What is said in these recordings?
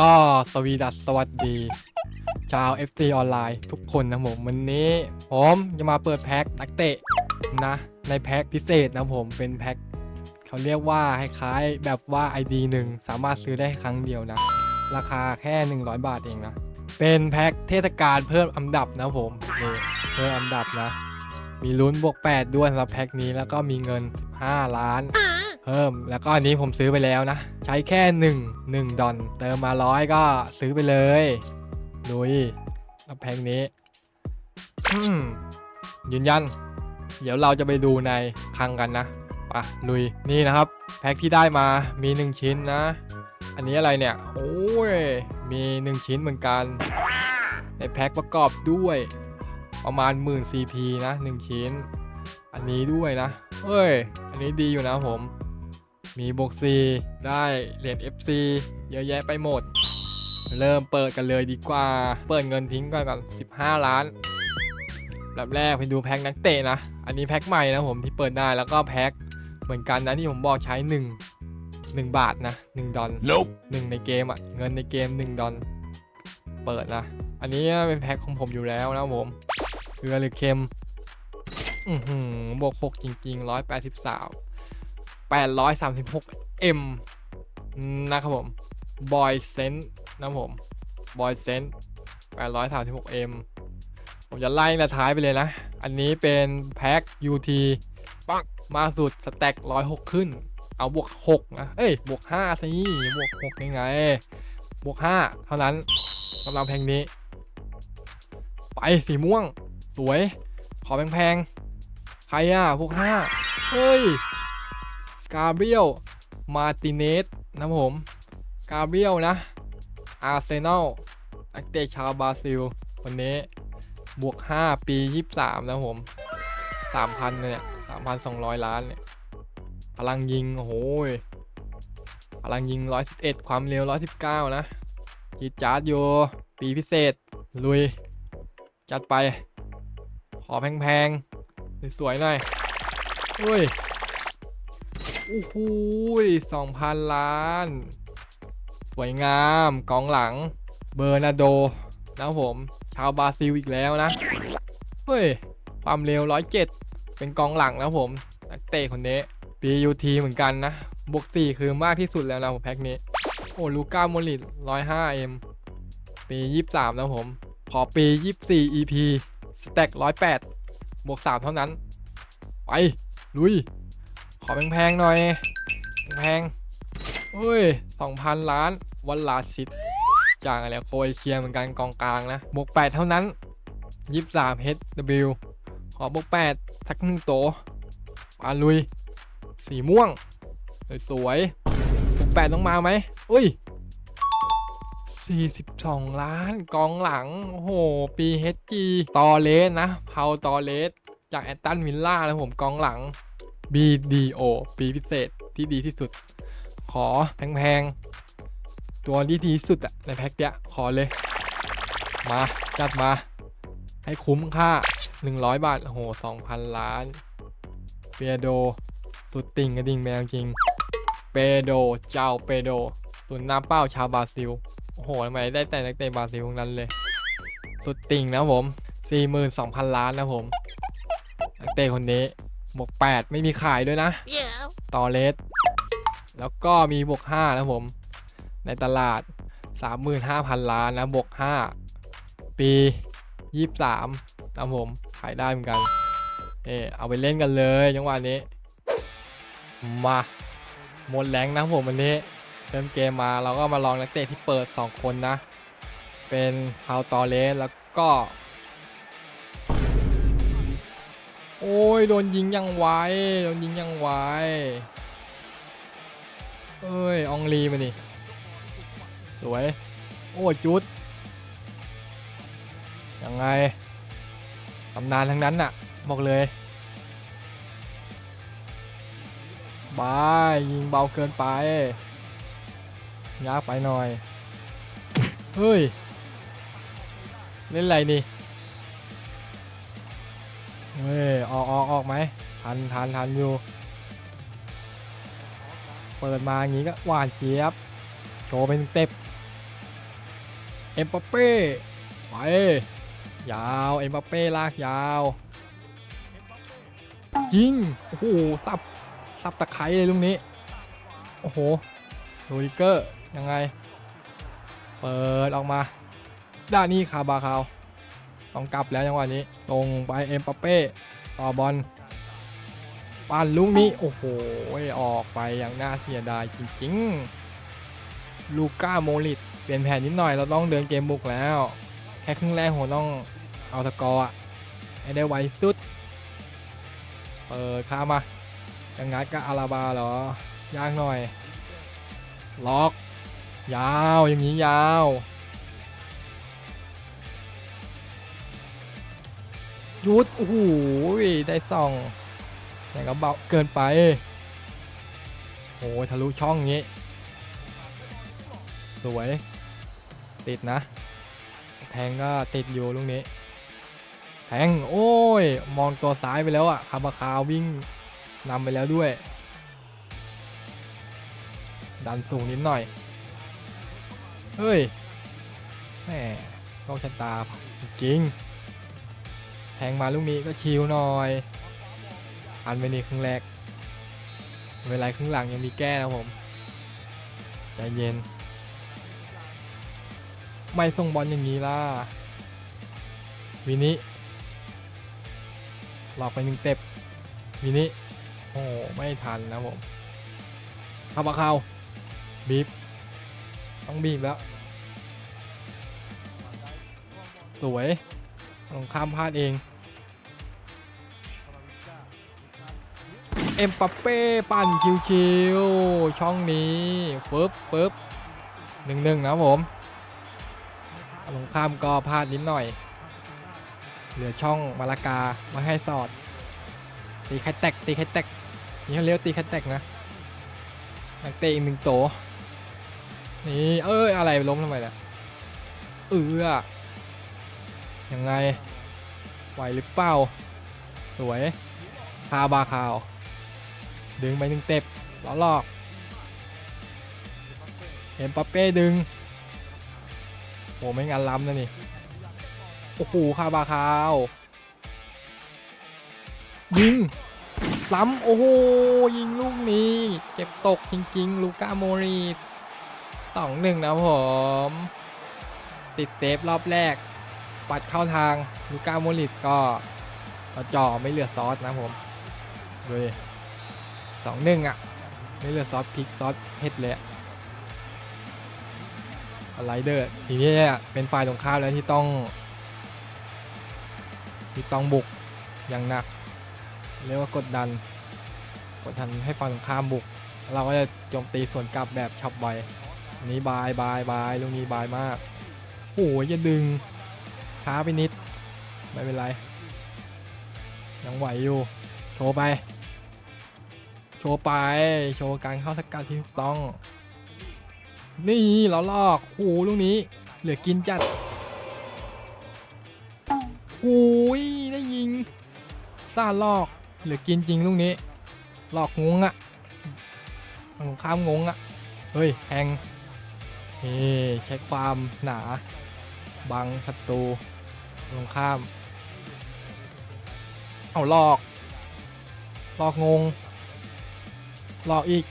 ก็สวีดัสสวัสดี ชาว FT ออนไลน์ทุกคนนะผมวันนี้ ผมจะมาเปิดแพ็คนักเตะนะ ในแพ็คพิเศษนะผมเป็นแพ็คเขาเรียกว่าคล้ายๆแบบว่า ID หนึ่งสามารถซื้อได้ครั้งเดียวนะ ราคาแค่ 100 บาทเองนะ เป็นแพ็คเทศกาลเพิ่มอันดับนะผมนี่เพิ่มอันดับนะ มีลุ้นบวก 8 ด้วยสำหรับแพ็คนี้แล้วก็มีเงิน 5 ล้าน เพิ่ม แล้วก็อันนี้ผมซื้อไปแล้วนะ ใช้แค่ 1 1 ดอลเติมมาร้อยก็ซื้อไปเลยลุยกับแพ็คนี้ยืนยัน เดี๋ยวเราจะไปดูในคลังกันนะปะลุยนี่นะครับ แพ็คที่ได้มามี 1 ชิ้นนะ อันนี้อะไรเนี่ย โอ้ย มี 1 ชิ้นเหมือนกัน ในแพ็คประกอบด้วยประมาณหมื่น CP นะ 1 ชิ้น อันนี้ด้วยนะเฮ้ย อันนี้ดีอยู่นะผม มีบวก C ได้เหรียญ FC เยอะแยะไปหมด เริ่มเปิดกันเลยดีกว่า เปิดเงินทิ้งก่อนก่อน15 ล้านแบบแรกไปดูแพ็คนักเตะนะ อันนี้แพ็คใหม่นะผมที่เปิดได้แล้วก็แพ็คเหมือนกันนะที่ผมบอกใช้1 1บาทนะ1ดอล Nope. หนึ่งในเกมอะเงินในเกม 1 ดอลเปิดนะ อันนี้เป็นแพ็คของผมอยู่แล้วนะผมเกลือหรือเค็มอือหือบวกหกจริงๆร้ อยแปดร้อยสามสิบหกเอ็มนะครับผมบอยเซนนะผมบอยเซนแปดร้อยสามสิบหกเอ็มผมจะไล่แต่ท้ายไปเลยนะ อันนี้เป็นแพ็ค UT ปักมาสุดสแต็กร้อยหกขึ้น เอาบวกหกนะ เอ้ย บวกห้าสิบวกหกยังไง บวกห้าเท่านั้นสำหรับแพ็คนี้ ไปสีม่วง สวย ขอแพงๆ ใครอะ พวกห้าเฮ้ย กาเบรียล มาติเนสนะผม กาเบรียลนะ อาร์เซนอลนักเตะชาวบราซิลคนนี้บวก 5 ปี 23 นะผม 3,000 เนี่ย 3,200 ล้านเนี่ยพลังยิง โอ้โหยพลังยิง 111 ความเร็ว 119 นะจีจาร์ดโย ปีพิเศษ ลุย จัดไป ขอแพงๆ สวยๆหน่อย อุ้ย โอ้โหสองพันล้าน สวยงามกองหลัง เบอร์นาโดนะครับผม ชาวบราซิลอีกแล้วนะ เฮ้ย ความเร็ว107เป็นกองหลังนะครับผม นักเตะคนนี้ PUT เหมือนกันนะ บวก4คือมากที่สุดแล้วนะผมแพ็คนี้ โอ้ลูก้าโมลิต 105M ปี23นะผม ขอปี24 EP สแต็ก108บวก3เท่านั้น ไป ลุย ขอแพงๆหน่อย แพงเฮ้ย2,000ล้านวันลาชิตจากอะไรโครเอเชียเหมือนกันกองกลางนะบวก8เท่านั้น23 HW ขอบวก8ทักหนึ่งโตวมาลุย สีม่วง สวยๆบวก8ต้องมาไหมอุ้ย42 ล้านกองหลัง โอ้โห ปี HG ตอเลสนะ เผาตอเลส จากแอตตันวิลล่านะผมกองหลัง BDO ปีพิเศษที่ดีที่สุด ขอแพงๆ ตัวที่ดีที่สุดอะในแพ็คเนี้ยขอเลย มาจัดมา ให้คุ้มค่า 100 บาท โอ้โห 2,000 ล้านเปโด สุดติ่งกระดิ่งแมวจริง เปโด เจ้าเปโดตุนน้ำเป้าชาวบราซิล โอ้โหทำไมได้แต่นักเตะบราซิลวงนั้นเลย สุดติ่งนะผม 42,000 ล้านนะผม นักเตะคนนี้ บวก8 ไม่มีขายด้วยนะ Yeah. ตอเลสแล้วก็มีบวก5นะผม ในตลาด 35,000 ล้านนะบวก5ปี 23นะผม ขายได้เหมือนกัน เออเอาไปเล่นกันเลยจังหวะนี้ มาหมดแรงนะผมวันนี้เริ่มเกมมาเราก็มาลองนักเตะที่เปิด 2 คนนะ เป็นพาวตอเลสแล้วก็ โอ้ยโดนยิงยังไวโดนยิงยังไวเอ้ย องลีมานี่สวย โอ้ยจุด ยังไงตำนานทั้งนั้นน่ะ บอกเลยบายยิงเบาเกินไปยากไปหน่อย เฮ้ย เล่นอะไรนี่ เฮ้ยออกออกออกไหมทันทันทันอยู่ เปิดมาอย่างงี้ก็หวานเจี๊ยบ โชว์เป็นเต็ปเอ็มบัปเป้ไปยาวเอ็มบัปเป้ลากยาวยิงโอ้โหสับสับตะไคร้เลยลูกนี้ โอ้โหโรดิเกอร์ยังไง เปิดออกมา ด้านนี้คาบาคาว ต้องกลับแล้วจังหวะนี้ ตรงไปเอ็มบัปเป้ต่อบอลปั้นลูกนี้ โอ้โห ออกไปอย่างน่าเสียดายจริงๆ ลูก้าโมลิตเปลี่ยนแผนนิดหน่อยเราต้องเดินเกมบุกแล้ว แค่ครึ่งแรกผมต้องเอาสกอร์อะให้ได้ไวสุด เปิดข้ามมายังงัดกับอาราบาเหรอ ยากหน่อย ล็อก ยาวอย่างนี้ยาว ยุดโอ้โหได้ส่องแต่ก็เบาเกินไปโอ้ยทะลุช่องงี้ สวย ติดนะ แทงก็ติดอยู่ลูกนี้ แทง โอ้ย มองตัวซ้ายไปแล้วอะคาบาคาววิ่งนำไปแล้วด้วย ดันสูงนิดหน่อย เฮ้ยแหมโชคชะตาจริง แทงมาลูกนี้ก็ชิวหน่อย อันไปนี่ครึ่งแรกเป็นไรครึ่งหลังยังมีแก้นะผม ใจเย็น ไม่ส่งบอลอย่างนี้ล่ะ วินิหลอกไปหนึ่งเต็บวินิโอ้ไม่ทันนะผมเข้ามาเข้าบีบ ต้องบีบแล้ว สวย ต้องข้ามพลาดเอง เอ็มปัปเป้ปั่นชิวๆช่องนี้ปึ๊บปึ๊บหนึ่งหนึ่งนะผมลงข้ามก็พลาดนิดหน่อย เหลือช่องมาลากามาให้สอด ตีไข่แตกตีไข่แตกนี่เขาเรียกว่าตีไข่แตกนะนักเตะอีกหนึ่งโตนี่เอ้ยอะไรล้มทำไมเนี่ยเออ ยังไง ไหวหรือเปล่า สวย คาบาคาว ดึงไปหนึ่งเต็บล้อลอก เอ็มปัปเป้ดึง โอ้ไม่งานล้ำนะนี่ โอ้โห คาบาคาว ยิง ล้ำ โอ้โห ยิงลูกนี้ เก็บตกจริง ๆ ลูก้าโมรีสองหนึ่งนะผม ติดเซฟรอบแรก ปัดเข้าทางลูก้าโมริตก็จ่อไม่เหลือซอสนะผมดูดิสองหนึ่งอะ ไม่เหลือซอสพริกซอสเผ็ดเลยอะไรเดอร์ทีนี้เป็นฝ่ายตรงข้ามแล้วที่ต้อง ที่ต้องบุกอย่างหนัก เรียกว่ากดดัน กดดันให้ฝ่ายตรงข้ามบุก เราก็จะโจมตีสวนกลับแบบฉับไวนี้บายบายบายลูกนี้บายมากโอ้ยอย่าดึง ช้าไปนิด ไม่เป็นไร ยังไหวอยู่ โชว์ไป โชว์ไป โชว์การเข้าสกัดที่ถูกต้อง นี่เราลอกโอ้โหลูกนี้ เหลือกินจัดโอ้ยได้ยิงซ่าลอก เหลือกินจริงลูกนี้ ลอกงงอะฝั่งข้ามงงอะเฮ้ยแทงเฮ้เช็คความหนาบังศัตรู ตรงข้าม เอาหลอก หลอกงง หลอกอีก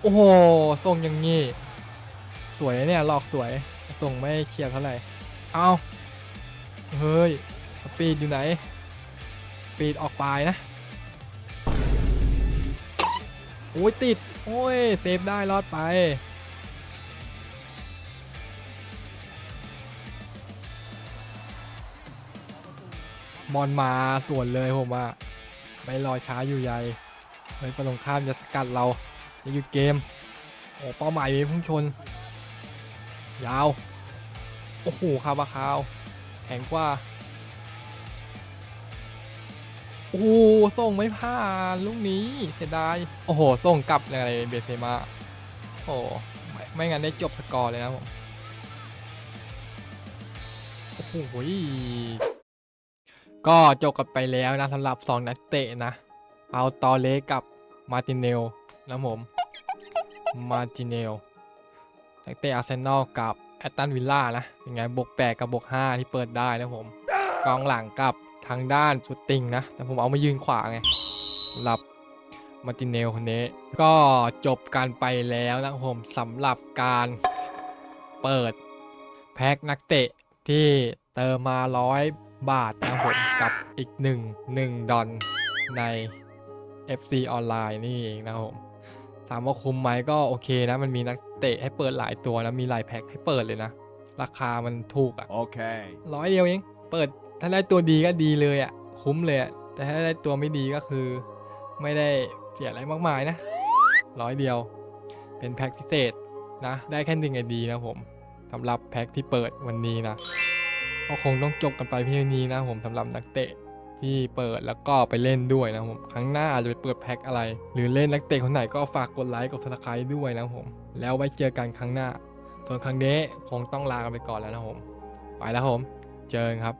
โอ้โหส่งอย่างงี้ สวยเนี่ยหลอกสวย ส่งไม่เฉียบเท่าไหร่ เอาเฮ้ยสปีดอยู่ไหนสปีดออกปลายนะ โอ้ยติด โอ้ย เซฟได้รอดไป บอลมาส่วนเลยผมว่าไม่รอช้าอยู่ใหญ่เฮ้ยฝั่งตรงข้ามจะสกัดเราจะหยุดเกมโอ้เป้าหมายมีพุ่งชน ยาว โอ้โหคาบาคาวแข็งกว่า โอ้โหส่งไม่ผ่านลูกนี้เสียดาย โอ้โห ส่งกลับอะไรเบเซมาโอ้ไม่ไม่งั้นได้จบสกอร์เลยนะผม โอ้โห ก็จบกันไปแล้วนะสำหรับ 2 นักเตะนะ เอาตอเลกับมาติเนลนะผม มาติเนลนักเตะอาร์เซนอลกับแอตตันวิลล่านะยังไงบวกแปดกับบวกห้าที่เปิดได้นะผม กองหลังกับทางด้านสุดติงนะ แต่ผมเอามายืนขวาไงสำหรับมาตินเนลคนนี้ ก็จบการไปแล้วนะผมสำหรับการเปิดแพ็คนักเตะที่เติมมาร้อย บาทนะครับผมกับอีก 1 1 ดอนใน FC ออนไลน์นี่เองนะครับผมถามว่าคุ้มไหมก็โอเคนะ มันมีนักเตะให้เปิดหลายตัวแล้วมีหลายแพ็คให้เปิดเลยนะ ราคามันถูกอะ Okay. ร้อยเดียวเองเปิดถ้าได้ตัวดีก็ดีเลยอะ่ะ คุ้มเลยอะ่ะแต่ถ้าได้ตัวไม่ดีก็คือ ไม่ได้เสียอะไรมากมายนะร้อยเดียว เป็นแพ็คพิเศษนะ ได้แค่หนึ่งไอดีนะผมสำหรับแพ็คที่เปิดวันนี้นะ ก็คงต้องจบกันไปเพียงนี้นะผมสำหรับนักเตะที่เปิดแล้วก็ไปเล่นด้วยนะผมครั้งหน้าอาจจะไปเปิดแพ็คอะไร หรือเล่นนักเตะคนไหนก็ฝากกดไลค์กดซับสไครต์ด้วยนะผม แล้วไว้เจอกันครั้งหน้าส่วนครั้งนี้คงต้องลากันไปก่อนแล้วนะผม ไปแล้วครับผม เจอกันครับ